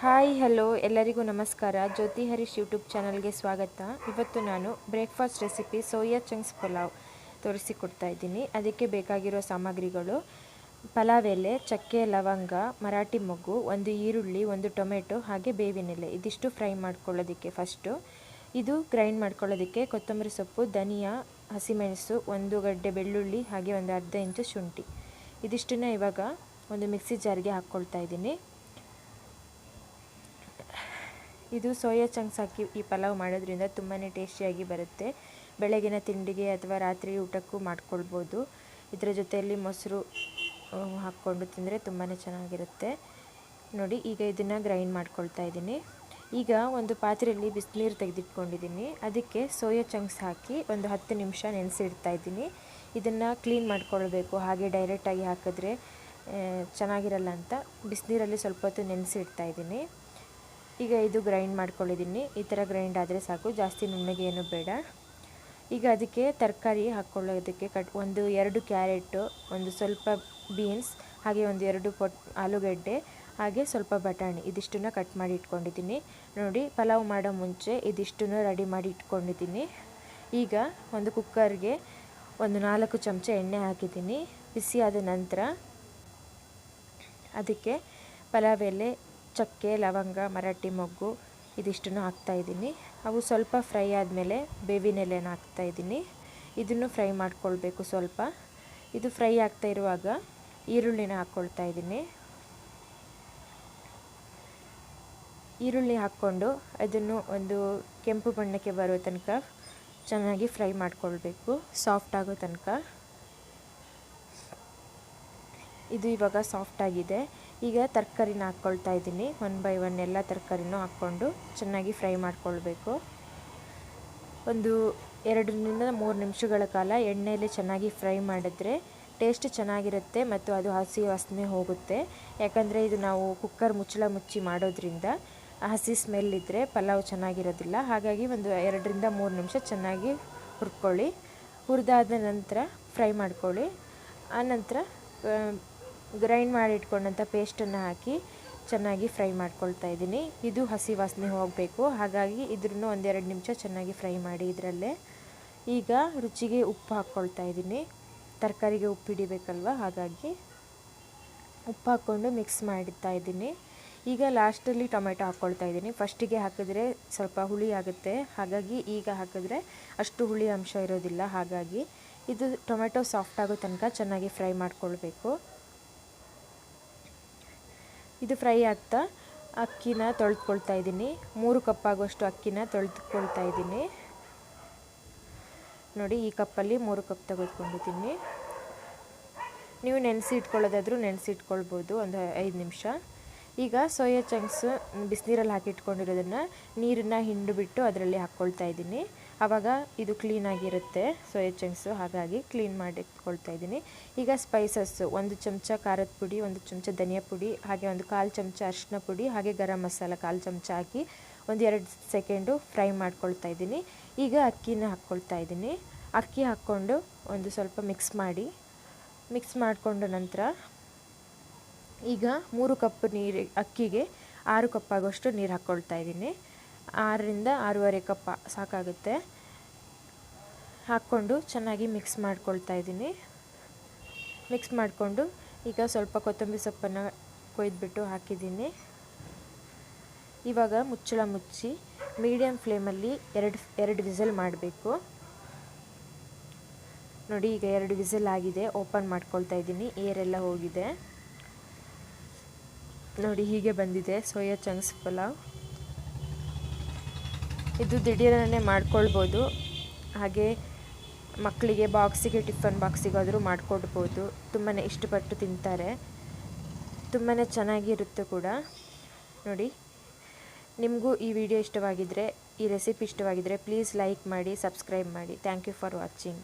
Hi, hello, ಎಲ್ಲರಿಗೂ ನಮಸ್ಕಾರ. ಜ್ಯೋತಿ Harish YouTube ಚಾನಲ್ಗೆ ಸ್ವಾಗತ. ಇವತ್ತು ನಾನು breakfast recipe soya chunks pulao ತೋರಿಸಿಕೊಡ್ತಾ ಇದ್ದೀನಿ. ಅದಕ್ಕೆ ಬೇಕಾಗಿರೋ ಸಾಮಗ್ರಿಗಳು ಪಲಾವ್ ಎಲೆ, ಚಕ್ಕೆ, ಲವಂಗ, ಮರಾಠಿ ಮೊಗ್ಗು, ಒಂದು ಈರುಳ್ಳಿ, ಒಂದು ಟೊಮೆಟೊ, ಹಾಗೆ ಬೇವಿನೆಲೆ. ಇದಿಷ್ಟು ಫ್ರೈ ಮಾಡ್ಕೊಳ್ಳೋದಕ್ಕೆ ಫಸ್ಟು. ಇದು ಗ್ರೈಂಡ್ ಮಾಡ್ಕೊಳ್ಳೋದಕ್ಕೆ ಕೊತ್ತಂಬರಿ ಸೊಪ್ಪು, ಧನಿಯಾ, ಹಸಿಮೆಣಸು, ಒಂದು ಗಡ್ಡೆ ಬೆಳ್ಳುಳ್ಳಿ, ಹಾಗೆ ಒಂದು ಅರ್ಧ ಇಂಚು ಶುಂಠಿ. ಇದಿಷ್ಟನ್ನ ಇವಾಗ ಒಂದು ಮಿಕ್ಸಿ ಜಾರಿಗೆ ಹಾಕ್ಕೊಳ್ತಾ ಇದ್ದೀನಿ. ಇದು ಸೋಯಾ ಚಂಕ್ಸ್ ಹಾಕಿ ಈ ಪಲಾವ್ ಮಾಡೋದ್ರಿಂದ ತುಂಬಾ ಟೇಸ್ಟಿಯಾಗಿ ಬರುತ್ತೆ. ಬೆಳಗಿನ ತಿಂಡಿಗೆ ಅಥವಾ ರಾತ್ರಿ ಊಟಕ್ಕೂ ಮಾಡ್ಕೊಳ್ಬೋದು. ಇದರ ಜೊತೆಯಲ್ಲಿ ಮೊಸರು ಹಾಕ್ಕೊಂಡು ತಿಂದರೆ ತುಂಬಾ ಚೆನ್ನಾಗಿರುತ್ತೆ. ನೋಡಿ, ಈಗ ಇದನ್ನು ಗ್ರೈಂಡ್ ಮಾಡ್ಕೊಳ್ತಾ ಇದ್ದೀನಿ. ಈಗ ಒಂದು ಪಾತ್ರೆಯಲ್ಲಿ ಬಿಸಿನೀರು ತೆಗೆದಿಟ್ಕೊಂಡಿದ್ದೀನಿ. ಅದಕ್ಕೆ ಸೋಯಾ ಚಂಕ್ಸ್ ಹಾಕಿ ಒಂದು ಹತ್ತು ನಿಮಿಷ ನೆನೆಸಿಡ್ತಾ ಇದ್ದೀನಿ. ಇದನ್ನು ಕ್ಲೀನ್ ಮಾಡ್ಕೊಳ್ಬೇಕು. ಹಾಗೆ ಡೈರೆಕ್ಟಾಗಿ ಹಾಕಿದ್ರೆ ಚೆನ್ನಾಗಿರಲ್ಲ ಅಂತ ಬಿಸಿನೀರಲ್ಲಿ ಸ್ವಲ್ಪ ಹೊತ್ತು ನೆನೆಸಿಡ್ತಾ ಇದ್ದೀನಿ. ಈಗ ಇದು ಗ್ರೈಂಡ್ ಮಾಡ್ಕೊಳ್ಳಿದ್ದೀನಿ ಈ ಥರ ಗ್ರೈಂಡ್ ಆದರೆ ಸಾಕು. ಜಾಸ್ತಿ ನುಣ್ಣಗೆ ಏನು ಬೇಡ. ಈಗ ಅದಕ್ಕೆ ತರಕಾರಿ ಹಾಕ್ಕೊಳ್ಳೋದಕ್ಕೆ ಕಟ್ ಒಂದು ಎರಡು ಕ್ಯಾರೆಟು, ಒಂದು ಸ್ವಲ್ಪ ಬೀನ್ಸ್, ಹಾಗೆ ಒಂದು ಎರಡು ಪೊಟ್ ಆಲೂಗಡ್ಡೆ, ಹಾಗೆ ಸ್ವಲ್ಪ ಬಟಾಣಿ. ಇದಿಷ್ಟನ್ನು ಕಟ್ ಮಾಡಿ ಇಟ್ಕೊಂಡಿದ್ದೀನಿ. ನೋಡಿ, ಪಲಾವ್ ಮಾಡೋ ಮುಂಚೆ ಇದಿಷ್ಟನ್ನು ರೆಡಿ ಮಾಡಿ ಇಟ್ಕೊಂಡಿದ್ದೀನಿ. ಈಗ ಒಂದು ಕುಕ್ಕರ್ಗೆ ಒಂದು ನಾಲ್ಕು ಚಮಚ ಎಣ್ಣೆ ಹಾಕಿದ್ದೀನಿ. ಬಿಸಿಯಾದ ನಂತರ ಅದಕ್ಕೆ ಪಲಾವ್ ಎಲೆ ಚಕ್ಕೆ, ಲವಂಗ, ಮರಾಠಿ ಮೊಗ್ಗು ಇದಿಷ್ಟನ್ನು ಹಾಕ್ತಾಯಿದ್ದೀನಿ ಅವು ಸ್ವಲ್ಪ ಫ್ರೈ ಆದಮೇಲೆ ಬೇವಿನ ಎಲೆನ ಹಾಕ್ತಾಯಿದ್ದೀನಿ ಇದನ್ನು ಫ್ರೈ ಮಾಡ್ಕೊಳ್ಬೇಕು ಸ್ವಲ್ಪ. ಇದು ಫ್ರೈ ಆಗ್ತಾ ಇರುವಾಗ ಈರುಳ್ಳಿನ ಹಾಕ್ಕೊಳ್ತಾ ಇದ್ದೀನಿ. ಈರುಳ್ಳಿ ಹಾಕ್ಕೊಂಡು ಅದನ್ನು ಒಂದು ಕೆಂಪು ಬಣ್ಣಕ್ಕೆ ಬರೋ ತನಕ ಚೆನ್ನಾಗಿ ಫ್ರೈ ಮಾಡ್ಕೊಳ್ಬೇಕು. ಸಾಫ್ಟ್ ಆಗೋ ತನಕ. ಇದು ಇವಾಗ ಸಾಫ್ಟ್ ಆಗಿದೆ. ಈಗ ತರಕಾರಿನ ಹಾಕ್ಕೊಳ್ತಾ ಇದ್ದೀನಿ. ಒನ್ ಬೈ ಒನ್ ಎಲ್ಲ ತರಕಾರಿನೂ ಹಾಕ್ಕೊಂಡು ಚೆನ್ನಾಗಿ ಫ್ರೈ ಮಾಡ್ಕೊಳ್ಬೇಕು. ಒಂದು ಎರಡರಿಂದ ಮೂರು ನಿಮಿಷಗಳ ಕಾಲ ಎಣ್ಣೆಯಲ್ಲಿ ಚೆನ್ನಾಗಿ ಫ್ರೈ ಮಾಡಿದ್ರೆ ಟೇಸ್ಟ್ ಚೆನ್ನಾಗಿರುತ್ತೆ ಮತ್ತು ಅದು ಹಸಿ ವಾಸನೆ ಹೋಗುತ್ತೆ. ಯಾಕಂದರೆ ಇದು ನಾವು ಕುಕ್ಕರ್ ಮುಚ್ಚಳ ಮುಚ್ಚಿ ಮಾಡೋದ್ರಿಂದ ಹಸಿ ಸ್ಮೆಲ್ ಇದ್ದರೆ ಪಲಾವ್ ಚೆನ್ನಾಗಿರೋದಿಲ್ಲ. ಹಾಗಾಗಿ ಒಂದು ಎರಡರಿಂದ ಮೂರು ನಿಮಿಷ ಚೆನ್ನಾಗಿ ಹುರ್ಕೊಳ್ಳಿ. ಹುರಿದಾದ ನಂತರ ಫ್ರೈ ಮಾಡ್ಕೊಳ್ಳಿ. ಆನಂತರ ಗ್ರೈಂಡ್ ಮಾಡಿ ಇಟ್ಕೊಂಡಂಥ ಪೇಸ್ಟನ್ನು ಹಾಕಿ ಚೆನ್ನಾಗಿ ಫ್ರೈ ಮಾಡ್ಕೊಳ್ತಾ ಇದ್ದೀನಿ. ಇದು ಹಸಿ ವಾಸನೆ ಹೋಗಬೇಕು. ಹಾಗಾಗಿ ಇದ್ರೂ ಒಂದೆರಡು ನಿಮಿಷ ಚೆನ್ನಾಗಿ ಫ್ರೈ ಮಾಡಿ ಇದರಲ್ಲೇ. ಈಗ ರುಚಿಗೆ ಉಪ್ಪು ಹಾಕ್ಕೊಳ್ತಾ ಇದ್ದೀನಿ. ತರಕಾರಿಗೆ ಉಪ್ಪು ಹಿಡಿಬೇಕಲ್ವ? ಹಾಗಾಗಿ ಉಪ್ಪು ಹಾಕ್ಕೊಂಡು ಮಿಕ್ಸ್ ಮಾಡ್ತಾ ಇದ್ದೀನಿ. ಈಗ ಲಾಸ್ಟಲ್ಲಿ ಟೊಮೆಟೊ ಹಾಕ್ಕೊಳ್ತಾ ಇದ್ದೀನಿ. ಫಸ್ಟಿಗೆ ಹಾಕಿದ್ರೆ ಸ್ವಲ್ಪ ಹುಳಿ ಆಗುತ್ತೆ. ಹಾಗಾಗಿ ಈಗ ಹಾಕಿದ್ರೆ ಅಷ್ಟು ಹುಳಿ ಅಂಶ ಇರೋದಿಲ್ಲ. ಹಾಗಾಗಿ ಇದು ಟೊಮೆಟೊ ಸಾಫ್ಟ್ ಆಗೋ ತನಕ ಚೆನ್ನಾಗಿ ಫ್ರೈ ಮಾಡ್ಕೊಳ್ಬೇಕು. ಇದು ಫ್ರೈ ಆಗ್ತಾ ಅಕ್ಕಿನ ತೊಳೆದುಕೊಳ್ತಾ ಇದ್ದೀನಿ. ಮೂರು ಕಪ್ ಆಗುವಷ್ಟು ಅಕ್ಕಿನ ತೊಳೆದುಕೊಳ್ತಾ ಇದ್ದೀನಿ. ನೋಡಿ, ಈ ಕಪ್ಪಲ್ಲಿ ಮೂರು ಕಪ್ ತೆಗೆದುಕೊಂಡಿದ್ದೀನಿ. ನೀವು ನೆನೆಸಿ ಇಟ್ಕೊಳ್ಳೋದಾದರೂ ನೆನೆಸಿ ಇಟ್ಕೊಳ್ಬೋದು, ಒಂದು ಐದು ನಿಮಿಷ. ಈಗ ಸೋಯಾ ಚಂಕ್ಸ್ ಬಿಸಿನೀರಲ್ಲಿ ಹಾಕಿಟ್ಕೊಂಡಿರೋದನ್ನು ನೀರನ್ನು ಹಿಂಡು ಬಿಟ್ಟು ಅದರಲ್ಲಿ ಹಾಕ್ಕೊಳ್ತಾ ಇದ್ದೀನಿ. ಆವಾಗ ಇದು ಕ್ಲೀನಾಗಿರುತ್ತೆ ಸೋಯಾ ಚಂಕ್ಸು ಹಾಗಾಗಿ ಕ್ಲೀನ್ ಮಾಡಿ ಇಟ್ಕೊಳ್ತಾ ಇದ್ದೀನಿ. ಈಗ ಸ್ಪೈಸಸ್ಸು ಒಂದು ಚಮಚ ಖಾರದ ಪುಡಿ, ಒಂದು ಚಮಚ ಧನಿಯಾ ಪುಡಿ, ಹಾಗೆ ಒಂದು ಕಾಲು ಚಮಚ ಅರಿಶಿನ ಪುಡಿ, ಹಾಗೆ ಗರಂ ಮಸಾಲ ಕಾಲು ಚಮಚ ಹಾಕಿ ಒಂದು ಎರಡು ಸೆಕೆಂಡು ಫ್ರೈ ಮಾಡ್ಕೊಳ್ತಾ ಇದ್ದೀನಿ. ಈಗ ಅಕ್ಕಿನ ಹಾಕ್ಕೊಳ್ತಾ ಇದ್ದೀನಿ. ಅಕ್ಕಿ ಹಾಕ್ಕೊಂಡು ಒಂದು ಸ್ವಲ್ಪ ಮಿಕ್ಸ್ ಮಾಡಿ ಮಿಕ್ಸ್ ಮಾಡಿಕೊಂಡ ನಂತರ ಈಗ ಮೂರು ಕಪ್ ನೀರು, ಅಕ್ಕಿಗೆ ಆರು ಕಪ್ ಆಗೋಷ್ಟು ನೀರು ಹಾಕ್ಕೊಳ್ತಾ ಇದ್ದೀನಿ. ಆರರಿಂದ ಆರೂವರೆ ಕಪ್ ಸಾಕಾಗುತ್ತೆ. ಹಾಕ್ಕೊಂಡು ಚೆನ್ನಾಗಿ ಮಿಕ್ಸ್ ಮಾಡ್ಕೊಳ್ತಾ ಇದ್ದೀನಿ. ಮಿಕ್ಸ್ ಮಾಡಿಕೊಂಡು ಈಗ ಸ್ವಲ್ಪ ಕೊತ್ತಂಬರಿ ಸೊಪ್ಪನ್ನು ಕೊಯ್ದುಬಿಟ್ಟು ಹಾಕಿದ್ದೀನಿ. ಇವಾಗ ಮುಚ್ಚಳ ಮುಚ್ಚಿ ಮೀಡಿಯಮ್ ಫ್ಲೇಮಲ್ಲಿ ಎರಡು ಎರಡು ವಿಸಲ್ ಮಾಡಬೇಕು. ನೋಡಿ ಈಗ ಎರಡು ವಿಸಲ್ ಆಗಿದೆ ಓಪನ್ ಮಾಡ್ಕೊಳ್ತಾ ಇದ್ದೀನಿ ಏರೆಲ್ಲ ಹೋಗಿದೆ. ನೋಡಿ ಹೀಗೆ ಬಂದಿದೆ ಸೋಯಾ ಚಂಕ್ಸ್ ಪಲಾವ್. ಇದು ದಿಢೀರನೇ ಮಾಡ್ಕೊಳ್ಬೋದು. ಹಾಗೆ ಮಕ್ಕಳಿಗೆ ಬಾಕ್ಸಿಗೆ, ಟಿಫನ್ ಬಾಕ್ಸಿಗಾದರೂ ಮಾಡಿಕೊಡ್ಬೋದು. ತುಂಬಾ ಇಷ್ಟಪಟ್ಟು ತಿಂತಾರೆ. ತುಂಬಾ ಚೆನ್ನಾಗಿರುತ್ತೆ ಕೂಡ. ನೋಡಿ, ನಿಮಗೂ ಈ ವಿಡಿಯೋ ಇಷ್ಟವಾಗಿದ್ದರೆ ಈ ರೆಸಿಪಿ ಇಷ್ಟವಾಗಿದ್ದರೆ ಪ್ಲೀಸ್ ಲೈಕ್ ಮಾಡಿ, ಸಬ್ಸ್ಕ್ರೈಬ್ ಮಾಡಿ. Thank you for watching.